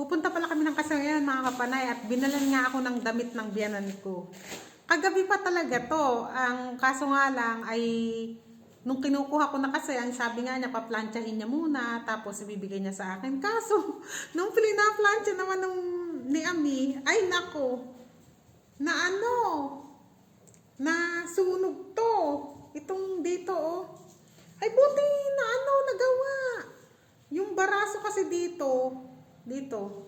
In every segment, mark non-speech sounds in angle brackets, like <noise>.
Pupunta pala kami ng kasayahan mga kapanay at binalan nga ako ng damit ng biyanan ko. Kagabi pa talaga to. Ang kaso nga lang ay nung kinukuha ko na kasi, sabi nga niya, paplantsahin niya muna, tapos ibibigay niya sa akin. Kaso, <laughs> nung pinaplantsa naman nung ni Ami, ay nako, na ano, na sunog to. Itong dito, oh. Ay, buti na ano, nagawa. Yung baraso kasi dito, dito,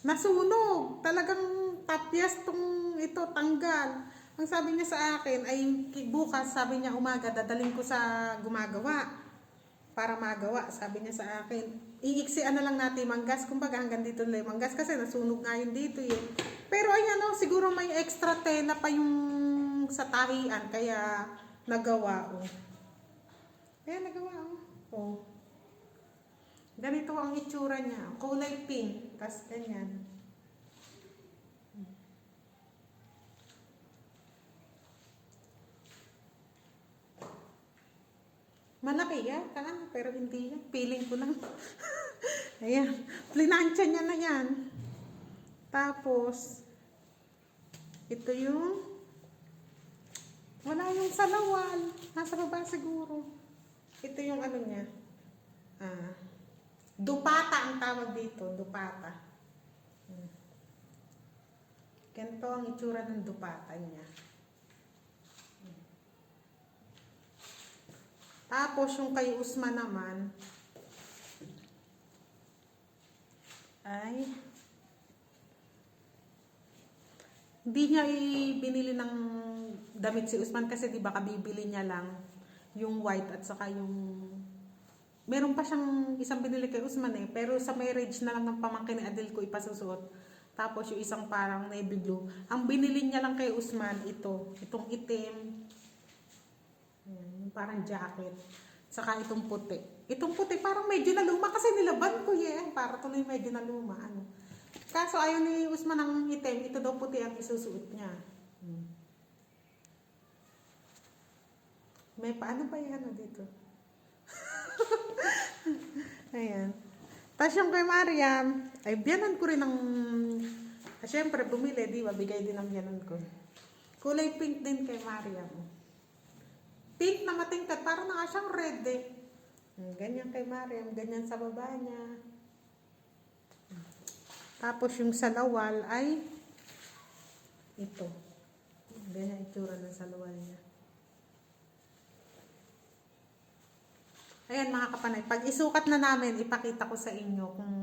nasunog. Talagang tapyas tong ito, tanggal. Ang sabi niya sa akin ay bukas, sabi niya umaga, dadaling ko sa gumagawa para magawa. Sabi niya sa akin, iiksian na lang natin manggas. Kumbaga hanggang dito lang manggas kasi nasunog nga yun dito eh. Pero ayan o, siguro may extra tela pa yung sa tahian kaya nagawa o. Kaya nagawa o. Oh. Ganito ang itsura niya. Kulay pink. Tapos ganyan. Malaki yata, pero hindi yan. Feeling ko lang. <laughs> Ayan. Plinansya niya na yan. Tapos, ito yung, wala yung salawal. Nasa baba siguro. Ito yung ano niya. Ah, dupata ang tawag dito. Dupata. Hmm. Ganito ang itsura ng dupata niya. Tapos yung kay Usman naman ay hindi niya ibinili ng damit si Usman kasi di ba kabibili niya lang yung white at saka yung meron pa siyang isang binili kay Usman eh pero sa marriage na lang ng pamangkin ni Adel ko ipasusuot tapos yung isang parang navy blue ang binili niya lang kay Usman ito itong itim yung parang jacket. Saka itong puti. Itong puti parang medyo naluma kasi nilaban ko yan. Para tuloy medyo naluma. Ano. Kaso ayaw ni Usman ng itim. Ito daw puti ang isusuot niya. Hmm. May paano ba yan dito? <laughs> Ayan. Tapos yung kay Mariam, ay biyanan ko rin ng... Ah, Siyempre, bumili, di ba? Bigay din ang biyanan ko. Kulay pink din kay Mariam. Pink na matingkad, parang na nga siyang red eh. Hmm, Ganyan kay Mariam, ganyan sa baba niya. Tapos yung salawal ay ito. Ganyan itsura ng salawal niya. Ayan mga kapanay, pag isukat na namin, ipakita ko sa inyo kung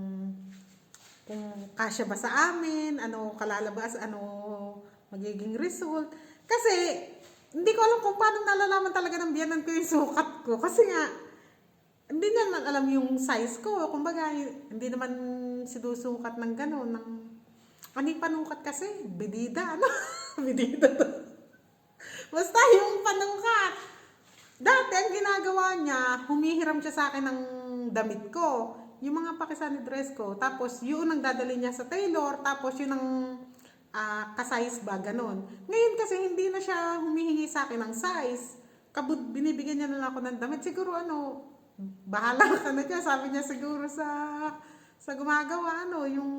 kung kasya ba sa amin, ano kalalabas, ano magiging result. Kasi hindi ko alam kung paano nalalaman talaga ng biyanan ko yung sukat ko. Kasi nga, hindi naman alam yung size ko. Kumbaga, hindi naman sinusukat ng gano'n. Ng, ano <laughs> yung panukat kasi? Bidida, ano? Bidida to. Basta yung panukat. Dati, ang ginagawa niya, humihiram siya sa akin ng damit ko. Yung mga pakisani dress ko. Tapos, yun ang dadali niya sa tailor. Tapos, yun ang ah ka-size ba, ganon. Ngayon kasi hindi na siya humihingi sa akin ng size. Kabud, binibigyan niya na lang ako ng damit. Siguro ano, bahala ka na dyan. Sabi niya siguro sa sa gumagawa, ano, yung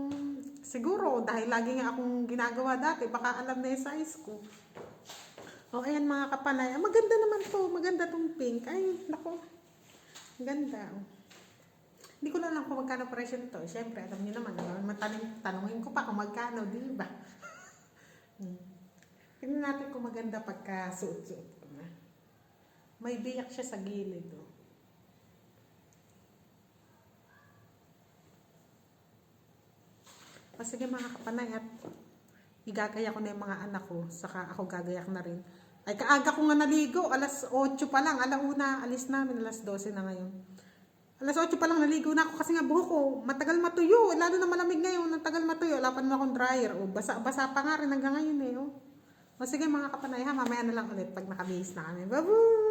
siguro, dahil lagi nga akong ginagawa dati, baka alam na yung size ko. O, ayan mga kapanay. Ah, maganda naman to. Maganda tong pink. Ay, nako. Ganda. oh. Hindi ko na alam kung magkano presyo nito. Siyempre, alam niyo naman, ano, matanong, tanongin ko pa kung magkano, di ba? <laughs> hmm. Tingnan natin kung maganda pagka suot-suot ko na. May biyak siya sa gilid. Oh. O sige mga kapanay at igagaya ko na yung mga anak ko, saka ako gagayak na rin. Ay, kaaga ko nga naligo, alas 8 pa lang, alauna, alis namin, alas 12 na ngayon. Alas 8 pa lang naligo na ako kasi nga buhok ko matagal matuyo. Lalo na malamig ngayon, matagal matuyo. Wala pa naman akong dryer. O, basa, basa pa nga rin hanggang ngayon eh. Oh. O sige mga kapanay ha, mamaya na lang ulit pag nakabihis na kami. Babu!